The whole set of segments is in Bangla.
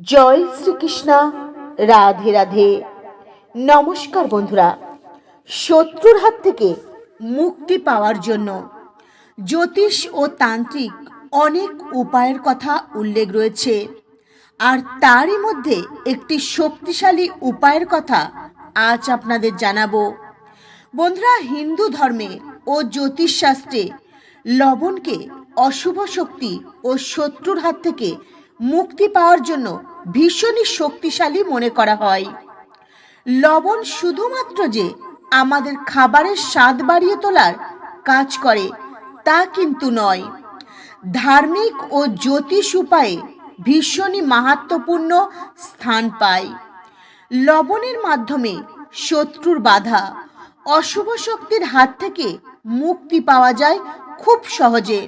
জয় শ্রীকৃষ্ণ, রাধে রাধে। নমস্কার বন্ধুরা, শত্রুর হাত থেকে মুক্তি পাওয়ার জন্য জ্যোতিষ ও তান্ত্রিক অনেক উপায়ের কথা উল্লেখ রয়েছে, আর তারই মধ্যে একটি শক্তিশালী উপায়ের কথা আজ আপনাদের জানাব। বন্ধুরা, হিন্দু ধর্মে ও জ্যোতিষশাস্ত্রে লবণকে অশুভ শক্তি ও শত্রুর হাত থেকে মুক্তি পাওয়ার জন্য ভীষণই শক্তিশালী মনে করা হয়। লবণ শুধুমাত্র যে আমাদের খাবারের স্বাদ বাড়িয়ে তোলার কাজ করে, তা কিন্তু নয়। ধার্মিক ও জ্যোতিষ উপায়ে ভীষণই মাহাত্মপূর্ণ স্থান পায়। লবণের মাধ্যমে শত্রুর বাধা, অশুভ শক্তির হাত থেকে মুক্তি পাওয়া যায় খুব সহজে।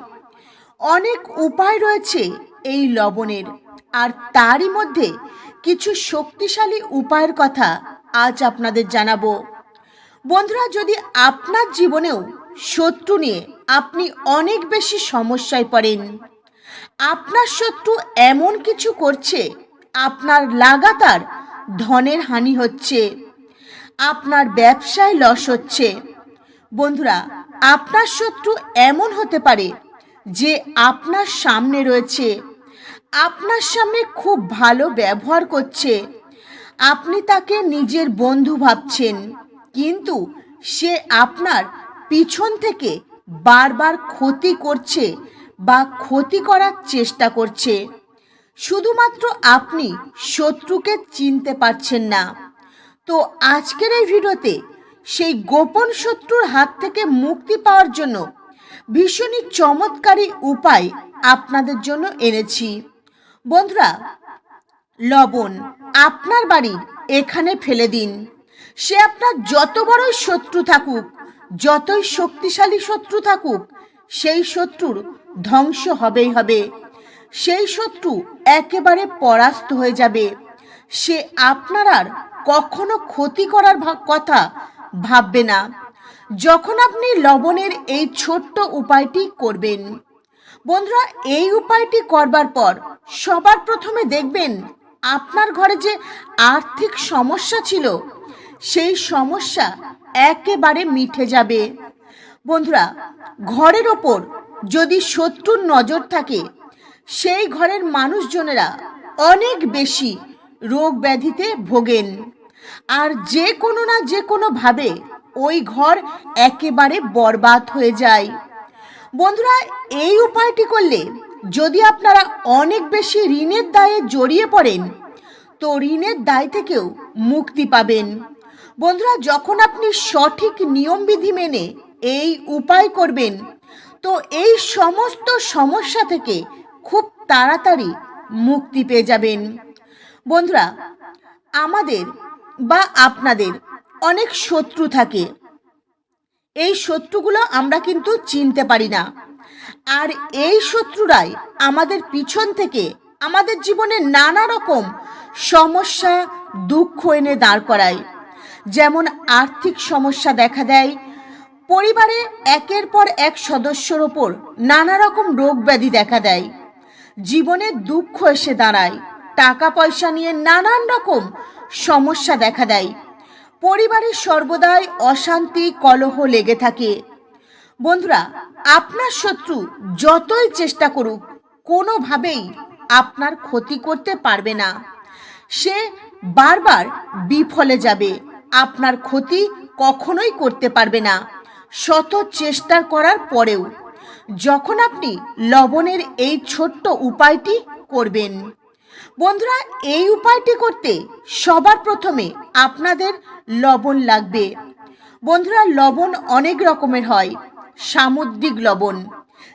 অনেক উপায় রয়েছে এই লবণের। আর তারই মধ্যে কিছু শক্তিশালী উপায়ের কথা আজ আপনাদের জানাব। বন্ধুরা, যদি আপনার জীবনেও শত্রু নিয়ে আপনি অনেক বেশি সমস্যায় পড়েন, আপনার শত্রু এমন কিছু করছে, আপনার লাগাতার ধনের হানি হচ্ছে, আপনার ব্যবসায় লস হচ্ছে, বন্ধুরা, আপনার শত্রু এমন হতে পারে যে আপনার সামনে রয়েছে। আপনার সামনে খুব ভালো ব্যবহার করছে। আপনি তাকে নিজের বন্ধু ভাবছেন, কিন্তু সে আপনার পিছন থেকে বারবার ক্ষতি করছে বা ক্ষতি করার চেষ্টা করছে। শুধুমাত্র আপনি শত্রুকে চিনতে পারছেন না। তো আজকের এই ভিডিওতে সেই গোপন শত্রুর হাত থেকে মুক্তি পাওয়ার জন্য ভীষণই চমৎকারী উপায় আপনাদের জন্য এনেছি। বন্ধুরা, লবণ আপনার বাড়ির এখানে ফেলে দিন। সে আপনার যত বড়ই শত্রু থাকুক, যতই শক্তিশালী শত্রু থাকুক, সেই শত্রুর ধ্বংস হবেই হবে। সেই শত্রু একেবারে পরাস্ত হয়ে যাবে। সে আপনার আর কখনো ক্ষতি করার কথা ভাববে না। যখন আপনি লবণের এই ছোট্ট উপায়টি করবেন বন্ধুরা, এই উপায়টি করবার পর সবার প্রথমে দেখবেন আপনার ঘরে যে আর্থিক সমস্যা ছিল, সেই সমস্যা একেবারে মিটে যাবে। বন্ধুরা, ঘরের ওপর যদি শত্রুর নজর থাকে, সেই ঘরের মানুষজনেরা অনেক বেশি রোগ ব্যাধিতে ভোগেন। আর যে কোনো না যে কোনোভাবে ওই ঘর একেবারে বরবাদ হয়ে যায়। বন্ধুরা, এই উপায়টি করলে যদি আপনারা অনেক বেশি ঋণের দায়ে জড়িয়ে পড়েন, তো ঋণের দায় থেকেও মুক্তি পাবেন। বন্ধুরা, যখন আপনি সঠিক নিয়মবিধি মেনে এই উপায় করবেন, তো এই সমস্ত সমস্যা থেকে খুব তাড়াতাড়ি মুক্তি পেয়ে যাবেন। বন্ধুরা, আমাদের বা আপনাদের অনেক শত্রু থাকে। এই শত্রুগুলো আমরা কিন্তু চিনতে পারি না। আর এই শত্রুরাই আমাদের পিছন থেকে আমাদের জীবনে নানা রকম সমস্যা, দুঃখ এনে দাঁড় করায়। যেমন আর্থিক সমস্যা দেখা দেয়, পরিবারে একের পর এক সদস্যর ওপর নানা রকম রোগ ব্যাধি দেখা দেয়। জীবনে দুঃখ এসে দাঁড়ায়, টাকা পয়সা নিয়ে নানান রকম সমস্যা দেখা দেয়। পরিবারে সর্বদাই অশান্তি, কলহ লেগে থাকে। বন্ধুরা, আপনার শত্রু যতই চেষ্টা করুক, কোনোভাবেই আপনার ক্ষতি করতে পারবে না। সে বারবার বিফলে যাবে। আপনার ক্ষতি কখনোই করতে পারবে না। শত চেষ্টা করার পরেও যখন আপনি লবণের এই ছোট্ট উপায়টি করবেন। বন্ধুরা, এই উপায়টি করতে সবার প্রথমে আপনাদের লবণ লাগবে। বন্ধুরা, লবণ অনেক রকমের হয়। সামুদ্রিক লবণ।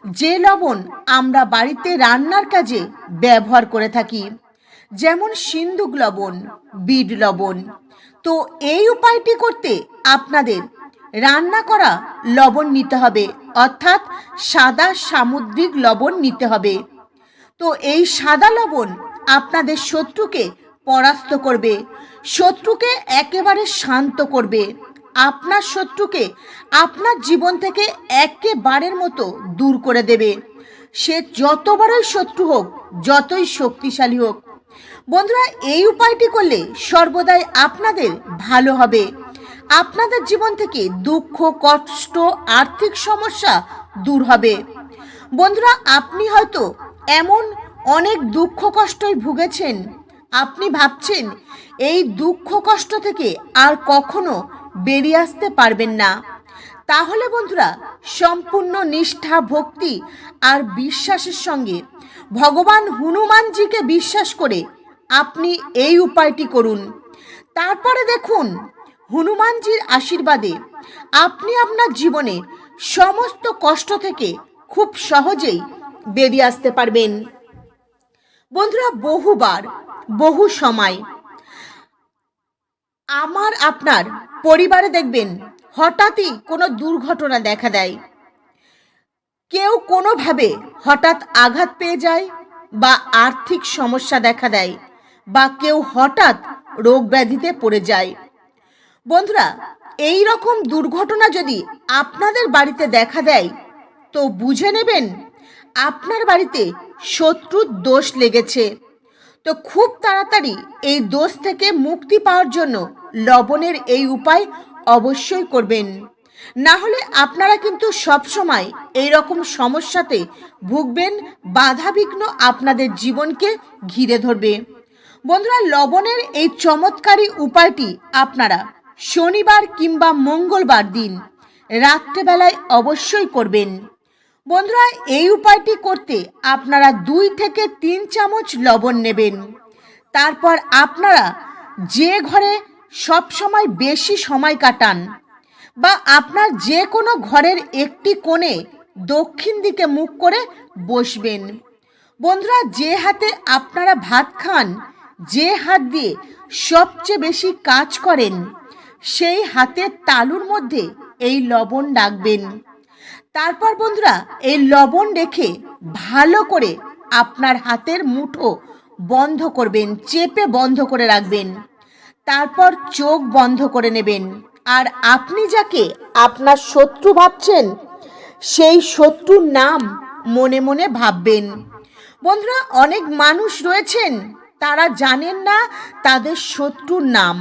যে লবণ আমরা বাড়িতে রান্নার কাজে ব্যবহার করে থাকি, যেমন সিন্ধুক লবণ বিড লবণ। তো এই উপায়টি করতে আপনাদের রান্না করা লবণ নিতে হবে, অর্থাৎ সাদা সামুদ্রিক লবণ নিতে হবে। তো এই সাদা লবণ আপনাদের শত্রুকে পরাস্ত করবে। শত্রুকে একেবারে শান্ত করবে। আপনার শত্রুকে আপনার জীবন থেকে একেবারের মতো দূর করে দেবে। সে যত বড়ই শত্রু হোক, যতই শক্তিশালী হোক। বন্ধুরা, এই উপায়টি করলে সর্বদাই আপনাদের ভালো হবে। আপনাদের জীবন থেকে দুঃখ, কষ্ট, আর্থিক সমস্যা দূর হবে। বন্ধুরা, আপনি হয়তো এমন অনেক দুঃখ, কষ্টই ভুগেছেন। আপনি ভাবছেন, এই দুঃখ কষ্ট থেকে আর কখনো বেরিয়ে আসতে পারবেন না। তাহলে বন্ধুরা, সম্পূর্ণ নিষ্ঠা, ভক্তি আর বিশ্বাসের সঙ্গে ভগবান হনুমানজিকে বিশ্বাস করে আপনি এই উপায়টি করুন। তারপরে দেখুন, হনুমানজির আশীর্বাদে আপনি আপনার জীবনে সমস্ত কষ্ট থেকে খুব সহজেই বেরিয়ে আসতে পারবেন। বন্ধুরা, বহুবার, বহু সময় আমার, আপনার পরিবারে দেখবেন হঠাৎই কোনো দুর্ঘটনা দেখা দেয়। কেউ কোনোভাবে হঠাৎ আঘাত পেয়ে যায় বা আর্থিক সমস্যা দেখা দেয় বা কেউ হঠাৎ রোগ ব্যাধিতে পড়ে যায়। বন্ধুরা, এই রকম দুর্ঘটনা যদি আপনাদের বাড়িতে দেখা দেয়, তো বুঝে নেবেন আপনার বাড়িতে শত্রুর দোষ লেগেছে। তো খুব তাড়াতাড়ি এই দোষ থেকে মুক্তি পাওয়ার জন্য লবণের এই উপায় অবশ্যই করবেন। না হলে আপনারা কিন্তু সবসময় এই রকম সমস্যাতে ভুগবেন, বাধাবিঘ্ন আপনাদের জীবনকে ঘিরে ধরবে। বন্ধুরা, লবণের এই চমৎকারী উপায়টি আপনারা শনিবার কিংবা মঙ্গলবার দিন রাত্রেবেলায় অবশ্যই করবেন। বন্ধুরা, এই উপায়টি করতে আপনারা দুই থেকে তিন চামচ লবণ নেবেন। তারপর আপনারা যে ঘরে সব সময় বেশি সময় কাটান বা আপনার যে কোনো ঘরের একটি কোণে দক্ষিণ দিকে মুখ করে বসবেন। বন্ধুরা, যে হাতে আপনারা ভাত খান, যে হাত দিয়ে সবচেয়ে বেশি কাজ করেন, সেই হাতের তালুর মধ্যে এই লবণ রাখবেন। তারপর বন্ধুরা, এই লবণ রেখে ভালো করে আপনার হাতের মুঠো বন্ধ করবেন, চেপে বন্ধ করে রাখবেন। তারপর চোখ বন্ধ করে নেবেন। আর আপনি যাকে আপনার শত্রু ভাবছেন, সেই শত্রুর নাম মনে মনে ভাববেন। বন্ধুরা, অনেক মানুষ রয়েছেন, তারা জানেন না তাদের শত্রুর নাম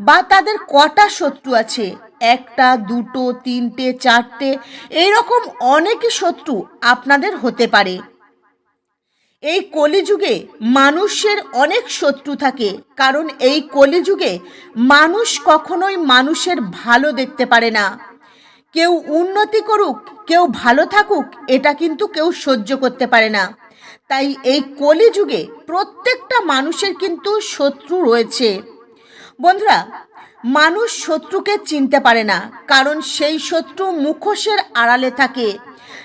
বা তাদের কটা শত্রু আছে। একটা, দুটো, তিনটে, চারটে, এইরকম অনেকই শত্রু আপনাদের হতে পারে। এই কলিযুগে মানুষের অনেক শত্রু থাকে, কারণ এই কলিযুগে মানুষ কখনোই মানুষের ভালো দেখতে পারে না। কেউ উন্নতি করুক, কেউ ভালো থাকুক, এটা কিন্তু কেউ সহ্য করতে পারে না। তাই এই কলিযুগে প্রত্যেকটা মানুষের কিন্তু শত্রু রয়েছে। বন্ধুরা মানুষ শত্রুকে চিনতে পারে না, কারণ সেই শত্রু মুখোশের আড়ালে থাকে।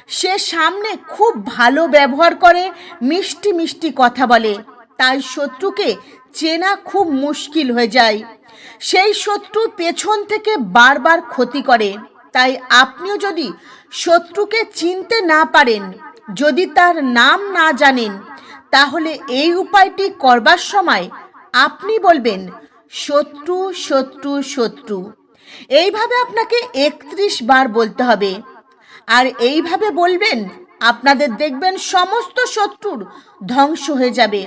সে সামনে খুব ভালো ব্যবহার করে, মিষ্টি মিষ্টি কথা বলে। তাই শত্রুকে চেনা খুব মুশকিল হয়ে যায়। সেই শত্রু পেছন থেকে বারবার ক্ষতি করে। তাই আপনিও যদি শত্রুকে চিনতে না পারেন, যদি তার নাম না জানেন, তাহলে এই উপায়টি করবার সময় আপনি বলবেন শত্রু শত্রু শত্রু। এইভাবে আপনাকে একত্রিশ বার বলতে হবে। আর এইভাবে বলবেন, আপনাদের দেখবেন সমস্ত শত্রুর ধ্বংস হয়ে যাবে।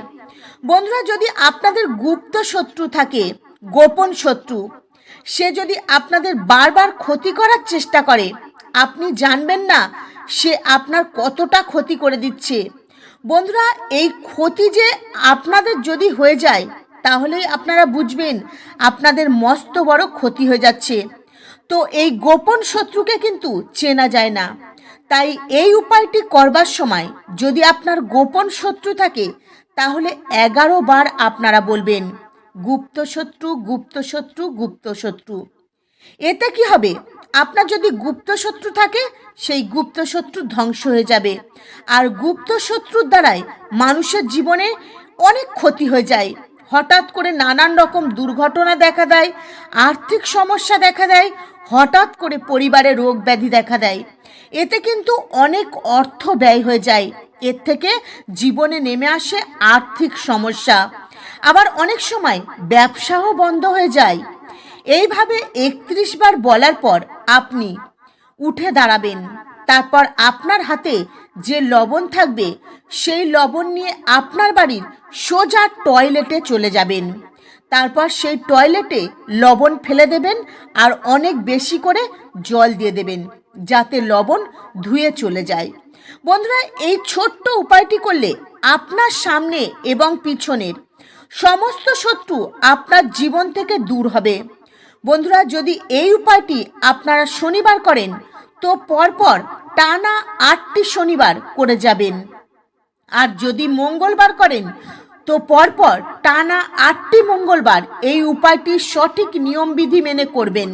বন্ধুরা, যদি আপনাদের গুপ্ত শত্রু থাকে, গোপন শত্রু, সে যদি আপনাদের বারবার ক্ষতি করার চেষ্টা করে, আপনি জানবেন না সে আপনার কতটা ক্ষতি করে দিচ্ছে। বন্ধুরা, এই ক্ষতি যে আপনাদের যদি হয়ে যায় তাহলে আপনারা বুঝবেন, আপনাদের মস্ত বড় ক্ষতি হয়ে যাচ্ছে। তো এই গোপন শত্রুকে কিন্তু চেনা যায় না। তাই এই উপায়টি করবার সময় যদি আপনার গোপন শত্রু থাকে, তাহলে এগারো বার আপনারা বলবেন, গুপ্ত শত্রু গুপ্ত শত্রু গুপ্ত শত্রু। এতে কি হবে? আপনার যদি গুপ্ত শত্রু থাকে, সেই গুপ্ত শত্রু ধ্বংস হয়ে যাবে। আর গুপ্ত শত্রুর দ্বারাই মানুষের জীবনে অনেক ক্ষতি হয়ে যায়। হঠাৎ করে নানান রকম দুর্ঘটনা দেখা দেয়, আর্থিক সমস্যা দেখা দেয়, হঠাৎ করে পরিবারে রোগ ব্যাধি দেখা দেয়। এতে কিন্তু অনেক অর্থ ব্যয় হয়ে যায়। এর থেকে জীবনে নেমে আসে আর্থিক সমস্যা। আবার অনেক সময় ব্যবসাও বন্ধ হয়ে যায়। এইভাবে একত্রিশ বার বলার পর আপনি উঠে দাঁড়াবেন। তারপর আপনার হাতে যে লবণ থাকবে, সেই লবণ নিয়ে আপনার বাড়ির সোজা টয়লেটে চলে যাবেন। তারপর সেই টয়লেটে লবণ ফেলে দেবেন আর অনেক বেশি করে জল দিয়ে দেবেন, যাতে লবণ ধুয়ে চলে যায়। বন্ধুরা, এই ছোট্ট উপায়টি করলে আপনার সামনে এবং পিছনের সমস্ত শত্রু আপনার জীবন থেকে দূর হবে। বন্ধুরা, যদি এই উপায়টি আপনারা শনিবার করেন, তো পরপর টানা আটটি শনিবার করে যাবেন। আর যদি মঙ্গলবার করেন, তো পরপর টানা আটটি মঙ্গলবার এই উপায়টি সঠিক নিয়মবিধি মেনে করবেন।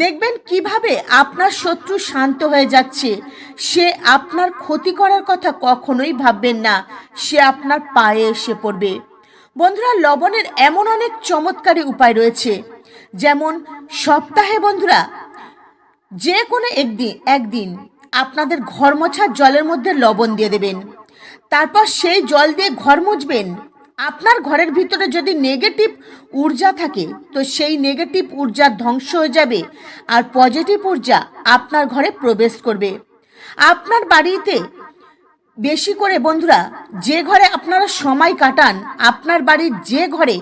দেখবেন কীভাবে আপনার শত্রু শান্ত হয়ে যাচ্ছে, সে আপনার ক্ষতি করার কথা কখনোই ভাববেন না, সে আপনার পায়ে এসে পড়বে। বন্ধুরা, লবণের এমন অনেক চমৎকারী উপায় রয়েছে। যেমন সপ্তাহে বন্ধুরা, যে কোনো একদিন একদিন আপনাদের ঘর মোছার জলের মধ্যে লবণ দিয়ে দেবেন। তারপর সেই জল দিয়ে ঘর মুছবেন। আপনার ঘরের ভিতরে যদি নেগেটিভ ঊর্জা থাকে, তো সেই নেগেটিভ ঊর্জা ধ্বংস হয়ে যাবে আর পজিটিভ ঊর্জা আপনার ঘরে প্রবেশ করবে। আপনার বাড়িতে বেশি করে বন্ধুরা, যে ঘরে আপনারা সময় কাটান, আপনার বাড়ির যে ঘরে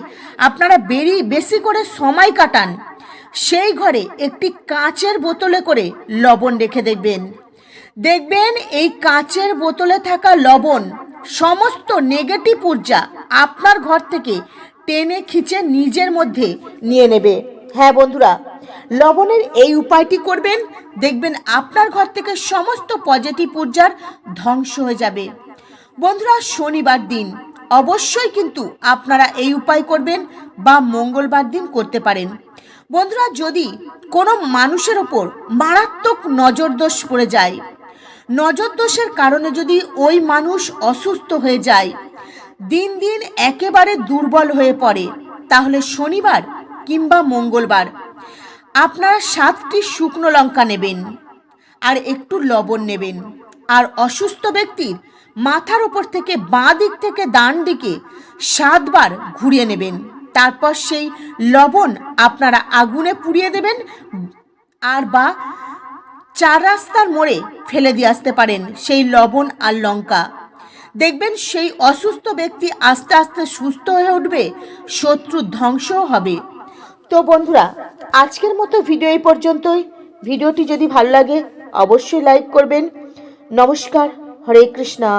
আপনারা বেরিয়ে বেশি করে সময় কাটান, সেই ঘরে একটি কাঁচের বোতলে করে লবণ রেখে দেখবেন। দেখবেন এই কাঁচের বোতলে থাকা লবণ, সমস্ত নেগেটিভ ঊর্জা আপনার ঘর থেকে টেনে খিচে নিজের মধ্যে নিয়ে নেবে। হ্যাঁ বন্ধুরা, লবণের এই উপায়টি করবেন, দেখবেন আপনার ঘর থেকে সমস্ত পজিটিভ ঊর্জার ধ্বংস হয়ে যাবে। বন্ধুরা, শনিবার দিন, অবশ্যই কিন্তু আপনারা এই উপায় করবেন বা মঙ্গলবার দিন করতে পারেন। বন্ধুরা, যদি কোনো মানুষের ওপর মারাত্মক নজরদোষ পড়ে যায় নজরদোষের কারণে যদি ওই মানুষ অসুস্থ হয়ে যায়, দিন দিন একেবারে দুর্বল হয়ে পড়ে, তাহলে শনিবার কিংবা মঙ্গলবার আপনারা সাতটি শুকনো লঙ্কা নেবেন আর একটু লবণ নেবেন। আর অসুস্থ ব্যক্তির মাথার উপর থেকে বাঁ দিক থেকে ডান দিকে সাতবার ঘুরিয়ে নেবেন। তারপর সেই লবণ আপনারা আগুনে পুড়িয়ে দেবেন আর বা চার রাস্তার মোড়ে ফেলে দিয়ে আসতে পারেন সেই লবণ আর লঙ্কা। দেখবেন সেই অসুস্থ ব্যক্তি আস্তে আস্তে সুস্থ হয়ে উঠবে, শত্রু ধ্বংসও হবে। তো বন্ধুরা, আজকের মতো ভিডিও এই পর্যন্তই। ভিডিওটি যদি ভালো লাগে, অবশ্যই লাইক করবেন। নমস্কার, হরে কৃষ্ণা।